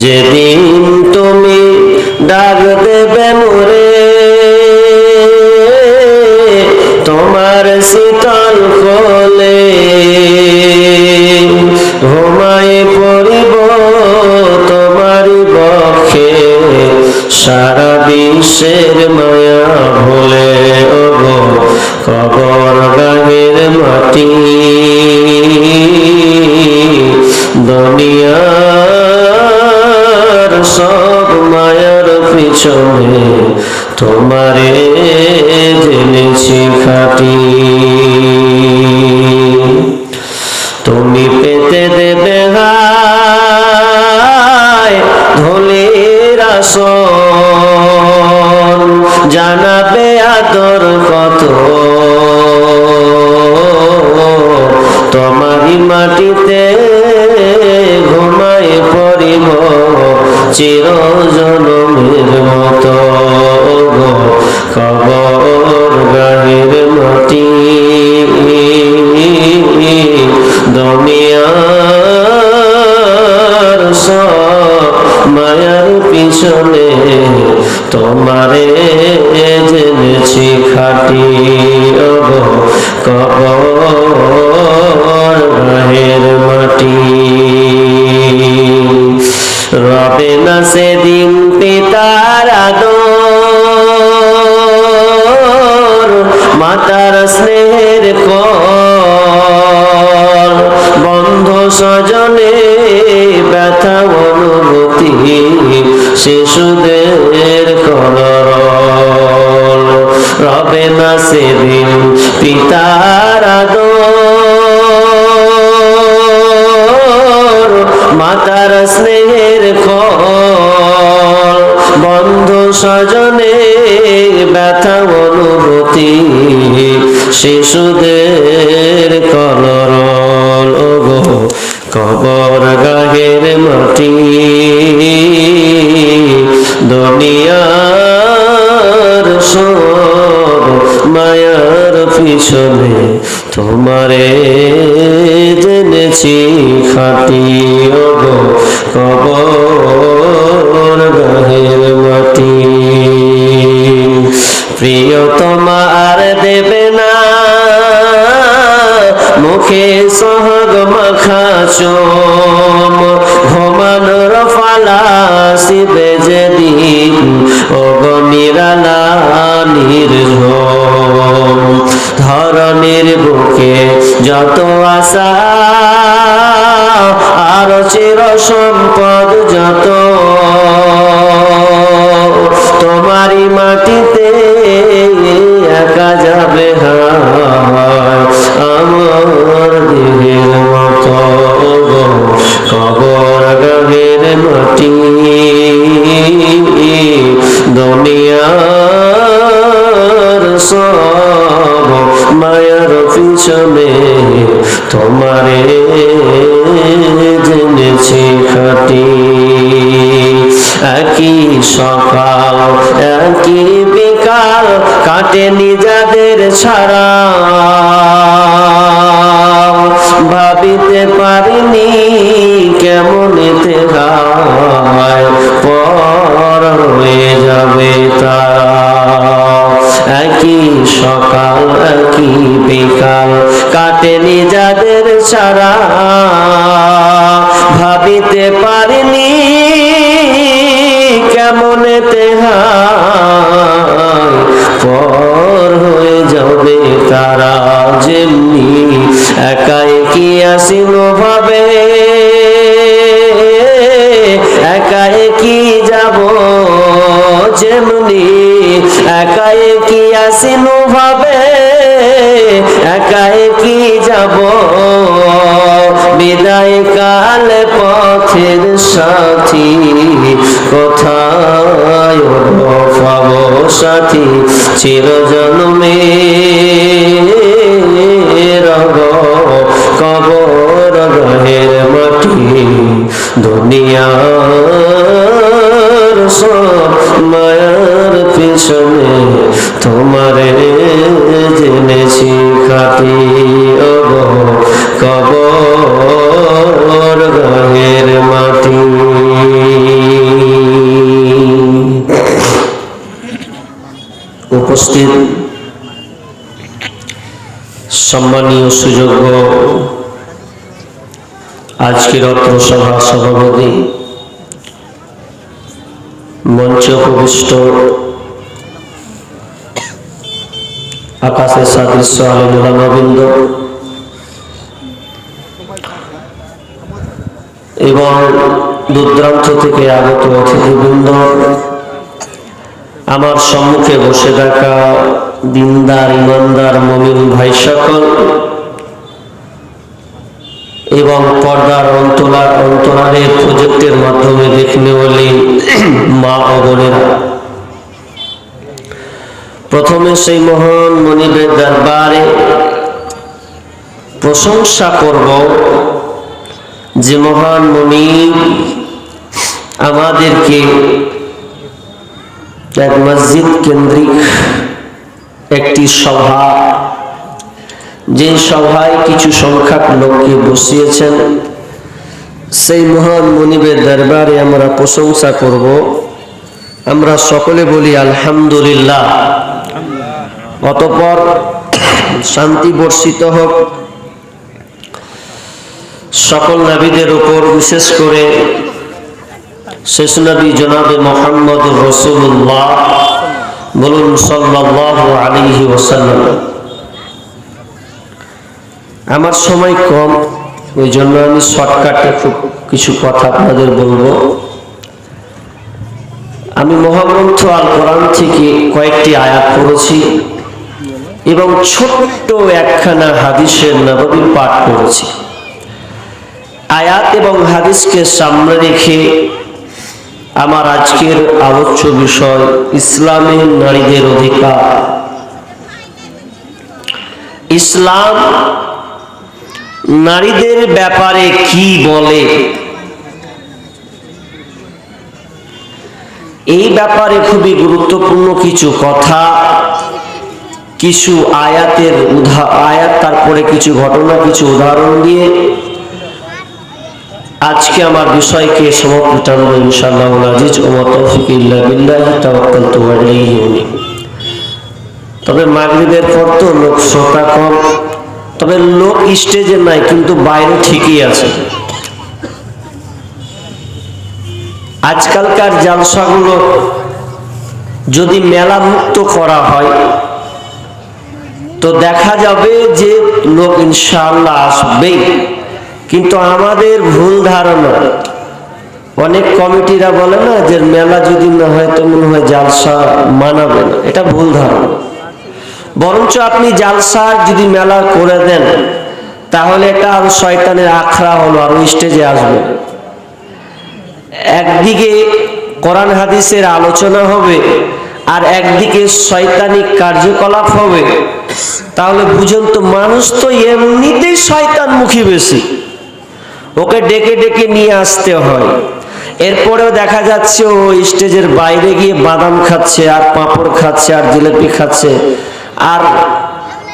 যেদিন তুমি ডাক দেবে মোরে, তোমার শীতল কলে ঘুমাই পড়িব তোমার বক্ষে সারা বিশ্বের মায়া। তোমারে জেনেছি খাটি তুমি পেতে দেবে ধুলির আসন। জানাবে আদর কত। তোমারই মাটিতে ঘুমাই পড়িব চির পিছনে তোমারে জেনেছি খাটি কবর মাটি। সেদিন পিতার আদর মাতার স্নেহের খল বন্ধু স্বজনে ব্যথা অনুভূতি শিশুদের পিছনে তোমারে জেনেছি খাটি ওগো কবর গাহের মাটি। প্রিয়তমা আর দেবে না, মুখে সহগ মাখা চোম। ঘুমানোর যেদিন অগনিরালা নির্ঝম। ধরনের বুকে যত আশা, আর চির সম্পদ যত। তোমারই মাটিতে একা যাবে আমার দেহের মতো কবর গাহের মাটি। দুনিয়ার সব মায়ার পিছনে তোমারে জেনেছি খাটি। একই সকাল, একই বিকাল কাটে নিজাদের ছাড়া ভাবিতে পারিনি কেমন হায় পর হয়ে যাবে তারা। একই সকাল, একই বিকাল, কাটে নিজাদের ছাড়া ভাবিতে পারিনি কেমন পর হয়ে যাবে তারা যেমনি, একাই কি আসিল ভাবে? একাই কি যাব যেমনি? একাই কি আসিল ভাবে? একাই কি যাব? বিদায় কাল পথের সাথী, কোথায় পাব সাথী? চির জন্মে রব কবর গহের মাটি দুনিয়ার পিছনে তোমার জেনেছি খাতি অব কবর গাহের মাটি উপস্থিত সম্মানীয় সুযোগ্য আজকের অত্র সভা সভাপতি মঞ্চ উপবিষ্ট আকাশের সাদৃশ্য আলমুলামবৃন্দ এবং দূরদূরান্ত থেকে আগত অতিথিবৃন্দ আমার সম্মুখে বসে থাকা দিনদার, ইমানদার, মমিন ভাই সকল এবং পর্দার অন্তরার অন্তরালের প্রজেক্টের মাধ্যমে দেখলে বলে, মা ও বোনেরা। প্রথমে সেই মহান মনিবের দরবারে প্রশংসা করব যে মহান মনিব আমাদেরকে এক মসজিদ কেন্দ্রিক একটি সভা যে সভায় কিছু সংখ্যক লোককে বসিয়েছেন, সেই মহান মনিবের দরবারে আমরা প্রশংসা করব। আমরা সকলে বলি আলহামদুলিল্লাহ। অতপর শান্তি বর্ষিত হোক। সকল নবীদের উপর বিশেষ করে শেষ নবী জনাবে মোহাম্মদ রসুল্লাহ বলুন সাল্লাহ আলিহি ওসাল্লাম আমার সময় কম, ওই জন্য আমি শর্টকাটে খুব কিছু কথা আপনাদের বলব। আমি মহাগ্রন্থ আল কোরআন থেকে কয়েকটি আয়াত পড়েছি এবং ছোট্ট একখানা হাদিসের নবী পাঠ করেছি আয়াত এবং হাদিসকে সামনে রেখে আমার আজকের আলোচ্য বিষয় ইসলামের নারীদের অধিকার। ইসলাম নারীদের ব্যাপারে কি বলে? এই ব্যাপারে খুবই গুরুত্বপূর্ণ কিছু কথা, কিছু আয়াতের আয়াত, তারপরে কিছু ঘটনা, কিছু উদাহরণ দিয়ে আজকে আমার বিষয়কে সমাপ্ত তবে মাগরিবের পর তো লোক শ্রোতা কম, তবে লোক স্টেজে নাই, কিন্তু বাইরে ঠিকই আছে। আজকালকার জালসাগুলো যদি মেলা মুক্ত করা হয়, তো দেখা যাবে যে লোক ইনশাআল্লাহ আসবেই। কিন্তু আমাদের ভুল ধারণা, অনেক কমিটিরা বলে না যে মেলা যদি না হয় তো মনে হয় জালসা মানাবে না। এটা ভুল ধারণা। বরঞ্চ আপনি জালসা যদি মেলা করে দেন, তাহলে এটা আরও শয়তানের আখড়া হলো, আরও স্টেজে আসবে। একদিকে কোরআন হাদিসের আলোচনা হবে আর একদিকে শয়তানিক কার্যকলাপ হবে। তাহলে বুঝুন তো, মানুষ তো এমনিতেই শয়তান মুখী বেশি। ওকে ডেকে ডেকে নিয়ে আসতে হয়। এরপরেও দেখা যাচ্ছে ও স্টেজের বাইরে গিয়ে বাদাম খাচ্ছে, আর পাঁপড় খাচ্ছে, আর জিলেপি খাচ্ছে, আর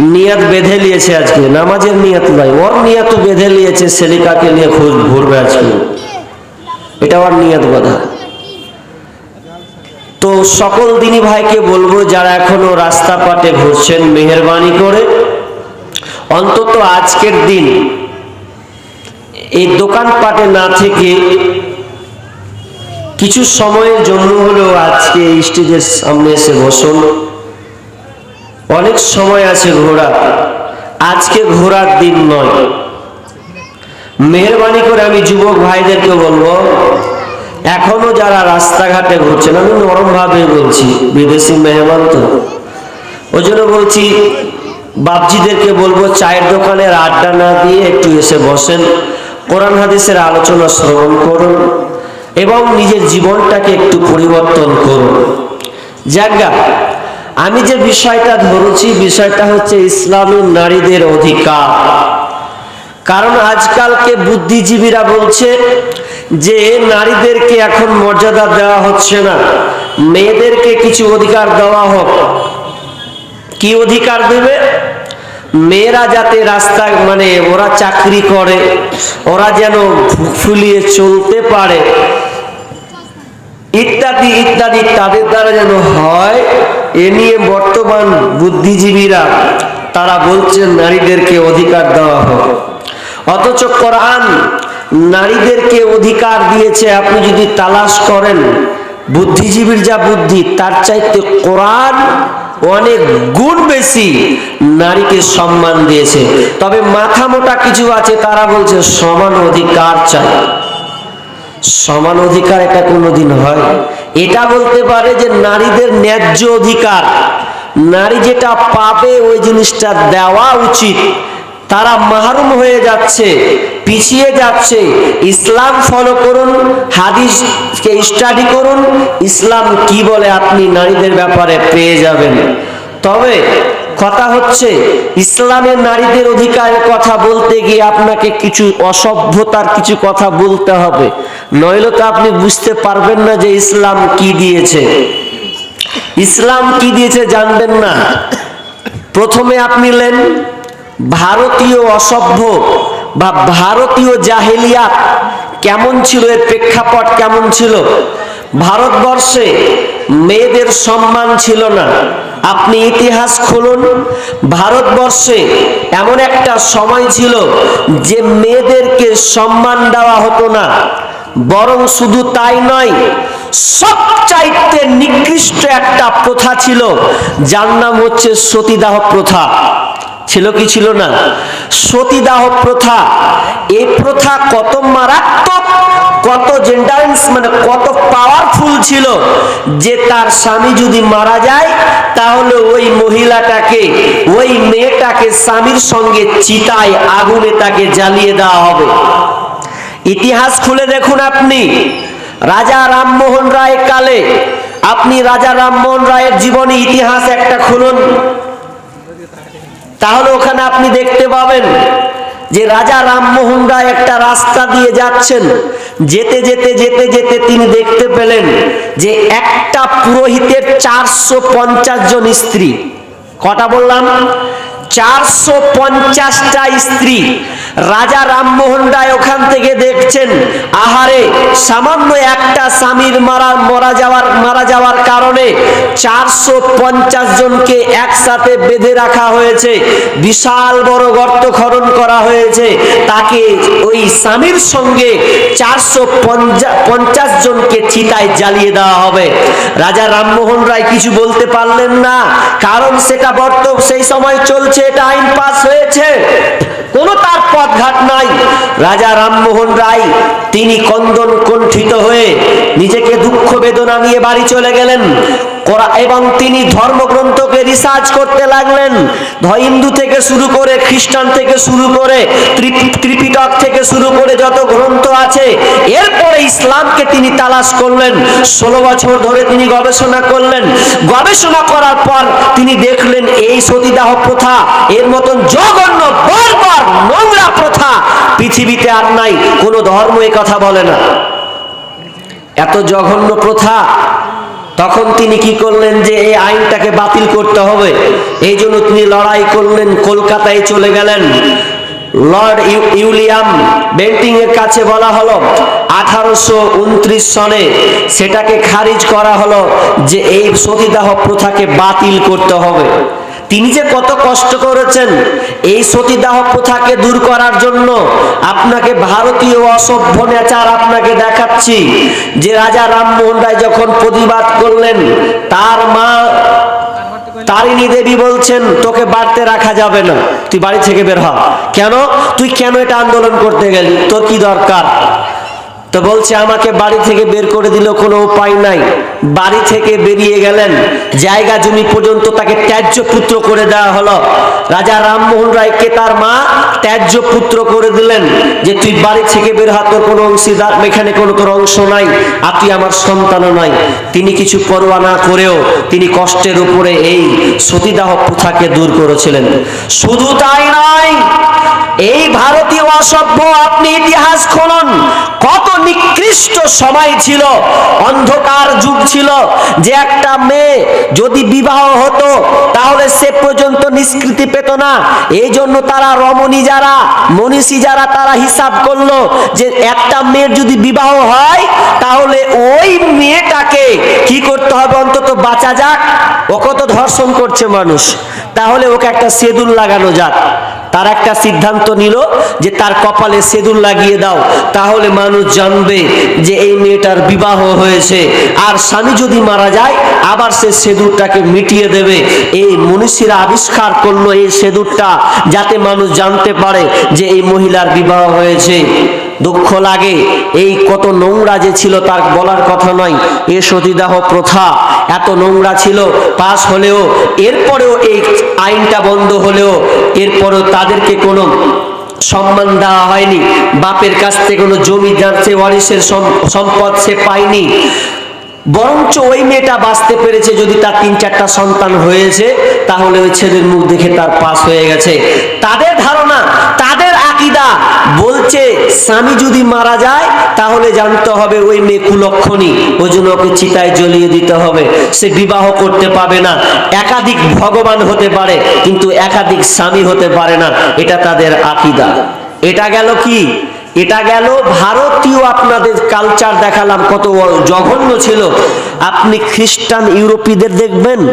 নিয়াত বেঁধে নিয়েছে আজকে। নামাজের নিয়াত নয় ওর নিয়াত বেঁধে নিয়েছে সেলিকাকে নিয়ে খোঁজ ঘুরবে আজকে। এটা ওর নিয়াত বাধা। তো সকল দিনী ভাইকে বলব, যারা এখনও রাস্তা পাটে ঘুরছেন, মেহরবানি করে, অন্তত আজকের দিন এই দোকানপাটে না থেকে কিছু সময়ের জন্য হলেও আজকে স্টেজের সামনে এসে বসুন। অনেক সময় আছে ঘোরা আজকে ঘোরার দিন নয়। মেহরবানি করে আমি যুবক ভাইদেরকে বলব, এখনও যারা রাস্তাঘাটে ঘুরছেন, আমি নরম ভাবে বলছি, বিদেশি মেহমান তো। ওই জন্য বলছি, বাপজিদেরকে বলব, চায়ের দোকানের আড্ডা না দিয়ে একটু এসে বসেন, কোরআন হাদিসের আলোচনা শ্রবণ করুন, এবং নিজের জীবনটাকে একটু পরিবর্তন করুন। জায়গা আমি যে বিষয়টা ধরেছি, বিষয়টা হচ্ছে ইসলামী নারীদের অধিকার। কারণ আজকালকে বুদ্ধিজীবীরা বলছে যে নারীদেরকে এখন মর্যাদা দেওয়া হচ্ছে না। মেয়েদেরকে কিছু অধিকার দেওয়া হোক। কি অধিকার দেবে? মেয়েরা যাতে রাস্তা মানে ওরা চাকরি করে, ওরা যেন ফুলিয়ে চলতে পারে, ইত্যাদি ইত্যাদি তাদের দ্বারা যেন হয়, এ নিয়ে বর্তমান বুদ্ধিজীবীরা তারা বলছেন নারীদেরকে অধিকার দেওয়া হোক। অথচ কোরআন নারীদেরকে অধিকার দিয়েছে, আপনি যদি তালাশ করেন, বুদ্ধিজীবীর যা বুদ্ধি, তার চাইতে কোরআন অনেক গুণ বেশি নারীকে সম্মান দিয়েছে। তবে মাথা মোটা কিছু আছে, তারা বলছে সমান অধিকার চাই। সমান অধিকার এটা কোনোদিন হয়। এটা বলতে পারে যে নারীদের ন্যায্য অধিকার। নারী যেটা পাবে, ওই জিনিসটা দেওয়া উচিত। তারা মাহরুম হয়ে যাচ্ছে, পিছিয়ে যাচ্ছে। ইসলাম ফলো করুন, হাদিসকে স্টাডি করুন। ইসলাম কি বলে আপনি নারীদের ব্যাপারে পেয়ে যাবেন। তবে কথা হচ্ছে, ইসলামের নারীদের অধিকারের কথা বলতে গিয়ে আপনাকে কিছু অসভ্যতার কিছু কথা বলতে হবে। নইলে তো আপনি বুঝতে পারবেন না যে ইসলাম কি দিয়েছে। ইসলাম কি দিয়েছে জানবেন না। প্রথমে আপনি নেন ভারতীয় অসভ্য বা ভারতীয় জাহেলিয়াত কেমন ছিল? এর প্রেক্ষাপট কেমন ছিল? ভারতবর্ষে মেয়েদের সম্মান ছিল না। আপনি ইতিহাস খুলুন। ভারতবর্ষে এমন একটা সময় ছিল যে মেয়েদেরকে সম্মান দেওয়া হতো না। বরং শুধু তাই নয়, সবচাইতে নিকৃষ্ট একটা প্রথা ছিল, যার নাম হচ্ছে সতীদাহ প্রথা। ছিল কি ছিল না? সতীদাহ প্রথা। এই প্রথা কত মারাত্মক, কত জেন্ডারেন্স মানে কত পাওয়ারফুল ছিল যে তার স্বামী যদি মারা যায়, তাহলে ওই মহিলাটাকে, ওই মেয়েটাকে স্বামীর সঙ্গে চিতায় আগুনে তাকে জ্বালিয়ে দেওয়া হবে। ইতিহাস খুলে দেখুন আপনি। রাজা রামমোহন রায় কালে, আপনি রাজা রামমোহন রায়ের জীবনী ইতিহাস একটা খুলুন। তাহলে ওখানে আপনি দেখতে পাবেন যে রাজা রামমোহন রায় একটা রাস্তা দিয়ে যাচ্ছেন। যেতে যেতে যেতে যেতে তিনি দেখতে পেলেন যে একটা পুরোহিতের চারশো পঞ্চাশ জন স্ত্রী। কটা বললাম? চারশো পঞ্চাশটা স্ত্রী। রাজা রামমোহন রায় ওখান থেকে দেখছেন, আহারে, সামান্য একটা স্বামীর মারা মারা যাওয়ার মারা যাওয়ার কারণে চারশো পঞ্চাশ জনকে একসাথে বেঁধে রাখা হয়েছে, বিশাল বড় গর্ত খনন করা হয়েছে। তাকে ওই স্বামীর সঙ্গে চারশো পঞ্চাশ জনকে চিতায় জ্বালিয়ে দেওয়া হবে। রাজা রামমোহন রায় কিছু বলতে পারলেন না, কারণ সেটা বর্ত, সেই সময় চলছে, এটা আইন পাস হয়েছে। কোনো তার পথঘাট নাই। রাজা রামমোহন রায় তিনি কন্দন কণ্ঠিত হয়ে নিজেকে দুঃখ বেদনা নিয়ে বাড়ি চলে গেলেন। এবং তিনি ধর্মগ্রন্থকে রিসার্চ করতে লাগলেন। হিন্দু থেকে শুরু করে খ্রিস্টান থেকে শুরু করে ত্রি- ত্রিপিটক থেকে শুরু করে যত গ্রন্থ আছে, এরপরে ইসলামকে তিনি তালাশ করলেন। ষোলো বছর ধরে তিনি গবেষণা করলেন। গবেষণা করার পর তিনি দেখলেন, এই সতীদাহ প্রথা, এর মতন জঘন্য, বর্বর নোংরা প্রথা পৃথিবীতে আর নাই। কোনো ধর্ম কথা বলে না। এত জঘন্য প্রথা। তখন তিনি কি করলেন যে এই আইনটাকে বাতিল করতে হবে? এই জন্য তিনি লড়াই করলেন, কলকাতায় চলে গেলেন। লর্ড ইউলিয়াম বেন্টিং এর কাছে বলা হলো, আঠারোশো উনত্রিশ সনে সেটাকে খারিজ করা হলো যে এই সতীদাহ প্রথাকে বাতিল করতে হবে। তিনি যে কত কষ্ট করেছেন, এই সতীদাহ প্রথাকে দূর করার জন্য আপনাকে ভারতীয় অসভ্য নেচার আপনাকে দেখাচ্ছি। যে রাজা রামমোহন রায় যখন প্রতিবাদ করলেন, তার মা তারিণী দেবী বলছেন, তোকে বাড়তে রাখা যাবে না, তুই বাড়ি থেকে বের হ। কেন? তুই কেন এটা আন্দোলন করতে গেলি? তোর কি দরকার? তো বলছে, আমাকে বাড়ি থেকে বের করে দিল কোনো উপায় নাই। বাড়ি থেকে বেরিয়ে গেলেন। জায়গা জমি পর্যন্ত তাকে ত্যায্য পুত্র করে দেওয়া হলো। রাজা রামমোহন রায়কে তার মা ত্যায্য পুত্র করে দিলেন যে, তুই বাড়ি থেকে বের হাত তোর কোনো অংশীদার, এখানে কোনো তোর অংশ নাই আর তুই আমার সন্তানও নয়। তিনি কিছু পরোয়া না করেও তিনি কষ্টের উপরে এই সতীদাহ প্রথাকে দূর করেছিলেন। শুধু তাই নয় এই ভারতীয় অসভ্য, আপনি ইতিহাস খুলুন। কত নিকৃষ্ট সময় ছিল, অন্ধকার যুগ ছিল, যে একটা মেয়ে যদি বিবাহ হতো, তাহলে সে পর্যন্ত নিষ্কৃতি পেত না। এই জন্য তারা রমণী যারা, মনীষী যারা, তারা হিসাব করল যে একটা মেয়ের যদি বিবাহ হয়, তাহলে ওই মেয়েটাকে কি করতে হবে অন্তত বাঁচা যাক। ও কত ধর্ষণ করছে মানুষ। তাহলে ওকে একটা সেদুল লাগানো যাক। তার একটা সিদ্ধান্ত নিল যে তার কপালে সেদুল লাগিয়ে দাও, তাহলে মানুষ জানবে যে এই মেয়েটার বিবাহ হয়েছে। আর স্বামী যদি মারা যায় আবার সে সেদুরটাকে মিটিয়ে দেবে। এই মনীষীরা আবিষ্কার করল এই সেদুরটা যাতে মানুষ জানতে পারে যে এই মহিলার বিবাহ হয়েছে। দুঃখ লাগে। এই কত নোংরা যে ছিল তার বলার কথা নয়। এ সতীদাহ প্রথা এত নোংরা ছিল, পাস হলেও, এরপরেও এই আইনটা বন্ধ হলেও, এরপরেও তাদেরকে কোনো সম্মান দেওয়া হয়নি। বাপের কাছ থেকে কোনো জমি যাচ্ছে, ওয়ারিসের সম্পদ সে পায়নি। বরঞ্চ ওই মেয়েটা বাঁচতে পেরেছে যদি তার তিন চারটা সন্তান হয়েছে, তাহলে ওই ছেলের মুখ দেখে তার পাস হয়ে গেছে। তাদের ধারণা, তাদের আকিদা বলছে, স্বামী যদি মারা যায়, তাহলে জানতে হবে ওই মেয়ে কুলক্ষণী, ওই জন্য ওকে চিতায় জ্বলিয়ে দিতে হবে। সে বিবাহ করতে পাবে না। একাধিক ভগবান হতে পারে, কিন্তু একাধিক স্বামী হতে পারে না। এটা তাদের আকিদা। এটা গেল কি? এটা গেল ভারতীয় আপনাদের কালচার দেখালাম, কত জঘন্য ছিল। আপনি খ্রিস্টান ইউরোপীদের দেখবেন,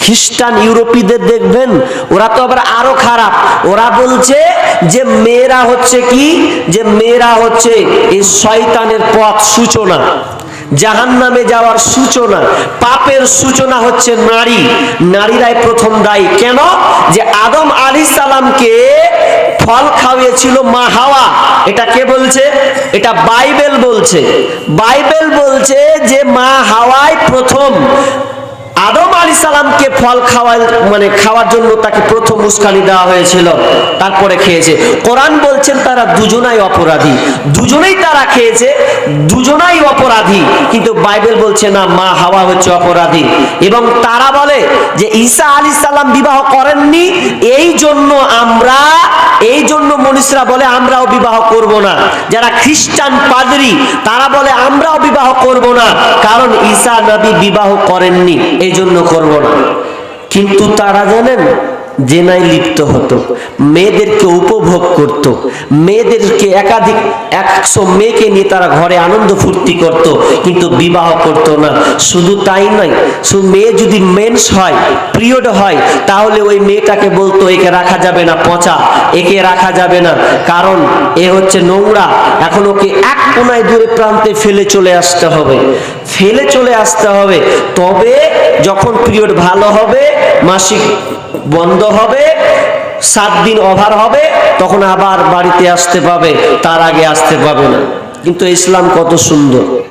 খ্রিস্টান ইউরোপীদের দেখবেন, ওরা তো আবার আরও খারাপ। ওরা বলছে যে মেয়েরা হচ্ছে কি? যে মেয়েরা হচ্ছে এই শয়তানের পথ সূচনা জাহান নামে যাওয়ার সূচনা, পাপের সূচনা হচ্ছে নারী। নারীরাই প্রথম দায়ী। কেন? যে আদম আলী সালামকে ফল খাওয়িয়েছিল মা হাওয়া। এটা কে বলছে? এটা বাইবেল বলছে। বাইবেল বলছে যে মা হাওয়াই প্রথম। আদম আলী সালামকে ফল খাওয়ার মানে খাওয়ার জন্য তাকে প্রথম উস্কানি দেওয়া হয়েছিল। তারপরে খেয়েছে। কোরআন বলছেন তারা দুজনাই অপরাধী। দুজনেই তারা খেয়েছে, দুজনাই অপরাধী। কিন্তু বাইবেল বলছে, না, মা হাওয়া হচ্ছে অপরাধী। এবং তারা বলে যে, ঈসা আলী সাল্লাম বিবাহ করেননি, এই জন্য আমরা, এই জন্য মনীষরা বলে, আমরাও বিবাহ করব না। যারা খ্রিস্টান পাদরি, তারা বলে, আমরাও বিবাহ করব না। কারণ ঈসা নবী বিবাহ করেননি। এই জন্য করব না। কিন্তু তারা জানেন জেনায় লিপ্ত হতো, মেয়েদেরকে উপভোগ করত, মেয়েদেরকে একাধিক, একশো মেয়েকে নিয়ে তারা ঘরে আনন্দ ফুর্তি করত, কিন্তু বিবাহ করত না। শুধু তাই নয়, শুধু মেয়ে যদি মেন্স হয় পিরিয়ড হয়, তাহলে ওই মেয়েটাকে বলতো, একে রাখা যাবে না, পচা, একে রাখা যাবে না। কারণ এ হচ্ছে নোংরা। এখন ওকে এক কোনায় দূরে প্রান্তে ফেলে চলে আসতে হবে। ফেলে চলে আসতে হবে। তবে যখন পিরিয়ড ভালো হবে, মাসিক বন্ধ হবে, সাত দিন ওভার হবে, তখন আবার বাড়িতে আসতে পাবে, তার আগে আসতে পাবে না। কিন্তু ইসলাম কত সুন্দর।